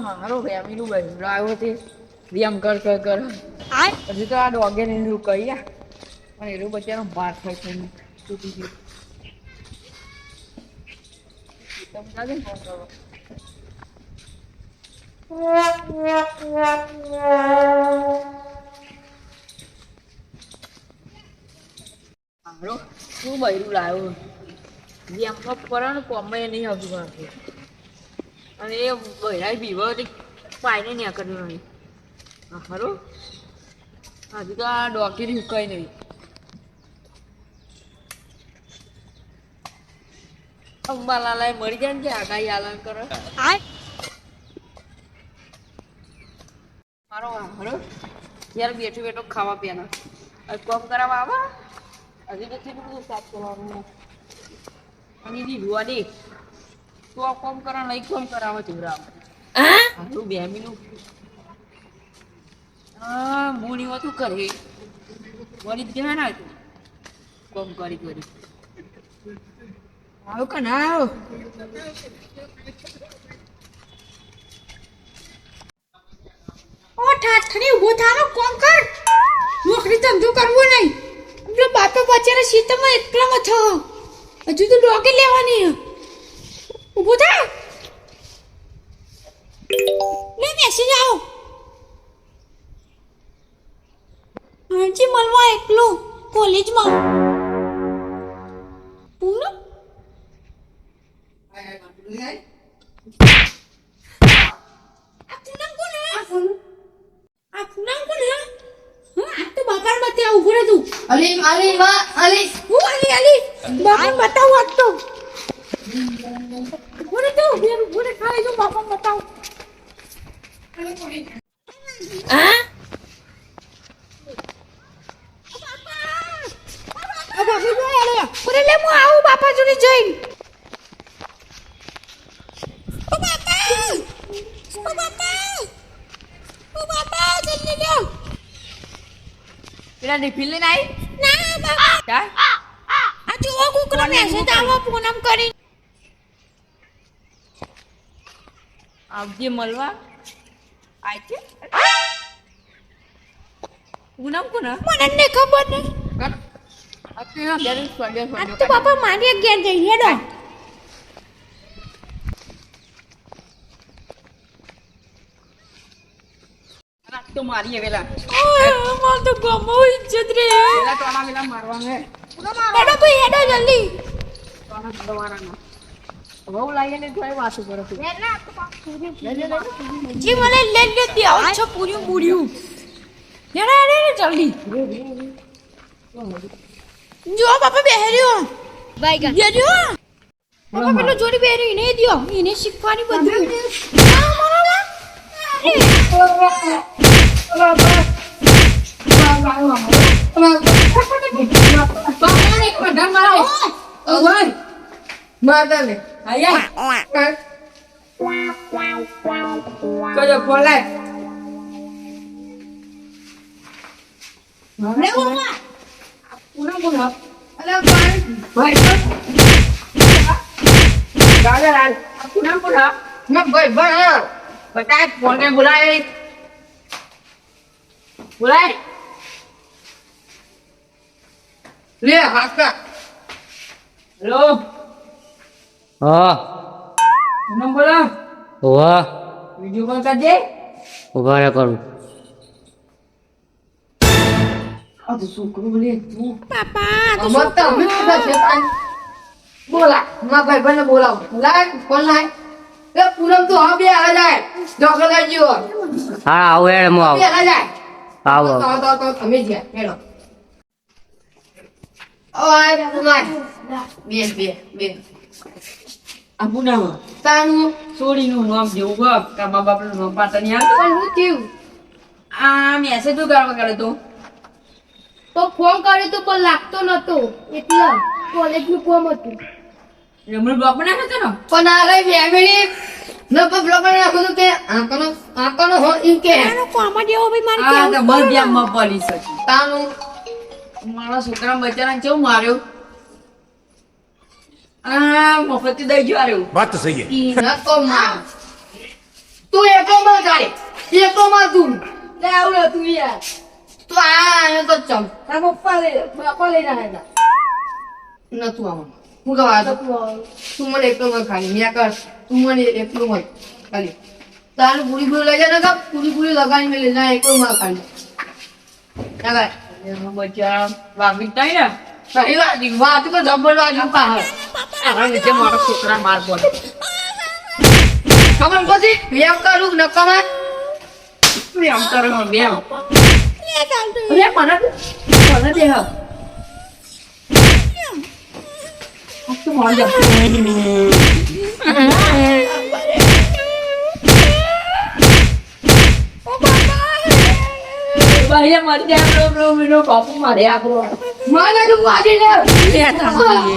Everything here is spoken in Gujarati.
મારો હારો ફેમિલી બધું આવ્યો તે. વ્યાયામ કર કર કર. હજી તો આ ડોગે ને એવું કહી પણ એનું બચ્ચાનો ભાર થાય છે તૂટી ગયું. શું બૈરું લાવ્યો? વ્યાયામ કરો ને કોમે નહીં હજુ મારતું અને એ બૈરાય બીવો પાઈને ન્યા કર્યું નહીં હા ખરું હજુ તો આ ડોકી હુકાય નહીં અંબાલાલાએ મરી જાય ને કે આગાહી આલન કરે? મારો હરો યાર બેઠો બેઠો ખાવા પીવાના કોમ કરાવવા આવા? હજી તો કેટલું બધું સાફ કરવાનું. અને રૂવાની તો આ કોમ કરા લઈ કોમ કરાવે તું બે મિનિટ હા મૂણી વાતું કરે? વળી ધ્યાન આવ્યું કોમ કરી કરી. આવ કે ના આવ? ઓ ઠાઠડી ઊભો થાનો કોમ કર? નોકરી ધંધો કરવો નહીં. પેલો બાપે બચારા શીતમાં એકલામાં થયો. હજુ તો ડોકી લેવાની હે. ઊભો થા. લે મેસેજ આવો હજી મળવા એકલો કોલેજમાં. પૂનમ અલી અલી અલી. હું બતાવું તો ઊભો રહે તું ઊભો રહે, ઊભો રહે ખાલી તું બાપાને બતાવ હા આ બાપા જો આલે ઉરે લે હું આવું બાપા જોડે જઈને ઓ બાપા ઓ બાપા ઓ બાપા જલ્દી લ્યો પેલા ટિફિન લઈને આવી ના બાપા ચાલ આ જુઓ કુકરો મેસેજ આવો પૂનમ કરી આવજે મળવા. આજે પૂનમ પૂનમ મને ને ખબર ને. અત્યારે બેન સ્વાડ્યા આ તો બાપા મારી એક જઈ હેડો. તો મારી વેલા. માર તો ગમો ઇજ્જત રે. વેલા મારવા હે. હેડો ભાઈ હેડો જલ્દી. દવાના બહુ લાગે ને થોડી વાતો કરો તું જી મને લે લે દે આવ છો પૂર્યું હેડો હેડો હેડો જલ્દી. જો બાપા બેહર્યો બાય ગા. જો બાપા પેલો જોડી બેહર્યો એને દિયો. એને શીખવાની બધું. ના, મારો ના. અરે. માતાને આયા કજો બોલાય રે ઉમા. પૂનમ કોણ અલા ભાઈ ભાઈ હા. પૂનમ બોલો વાહ. વીડિયો કોલ કરજે. ઊભા રહે કરું. આ તો છોકરો બોલે તું. બાપા તો અમર તો કીધા છે બોલા માં ભાઈ ભાઈને બોલાવ. લાય કોણ લાય. એ પૂનમ તો હા બે હાલે જાય. જોગલ જીવો હા આવું એડ હું બે આવું હાલે જાય. આવો તો તો તો તમે જ હેડો. ઓય બે બે બે. આ પૂનમ તાનું છોડીનું નામ જેવું ગપ કા મા બાપનું નામ પાતા નહીં આવતું પણ હું થયું આ મેસેજ તું કરવા કરે તું? તો ફોન કર્યો તો પણ લાગતો નતો. એટલે કોલેજનું કોમ હતું. રમણ બ્લોક બનાવ્યો હતો ને? પણ આ રહી ફેમિલી ન પણ બ્લોક નાખો તો કે આંકનો આંકનો હો ઈ કે. આનો કોમા જેવો ભાઈ મારે આ કેવું તો બસ બ્યામમાં પડી શકી તાનું મારા છોકરા બચારા કેવું માર્યો? આ મફત દઈ ગયો આરે વાત તો સહી ઈ ન તો માં તું એકો માં તારે એકો માં તું. લે આવડે તું યાર. તો આ એ તો ચમ. તાર પપ્પા લે બાપા લઈ રહ્યા હતા ન તું આવો હું ગવા તો તું મને એકલો મત ખાલી. મેં કર. તું મને એકલો મત ખાલી. તારે પૂરી પૂરી લઈ જાય ને કા પૂરી પૂરી લગાડી મેં લઈ જાય એકલો મત ખાલી. ના બચા વાગી તાઈ ને સહી વાગી વાત તો જબર વાગી પાહર આના લીધે મારા છોકરા માર પડે ખબર પછી વેમ કરું નકમા એમ કરું બેમ અરે મને મને દે હા. તું માર જા ભાઈ મરી જાય બાપુ મારે આગળ મારે મને તું લે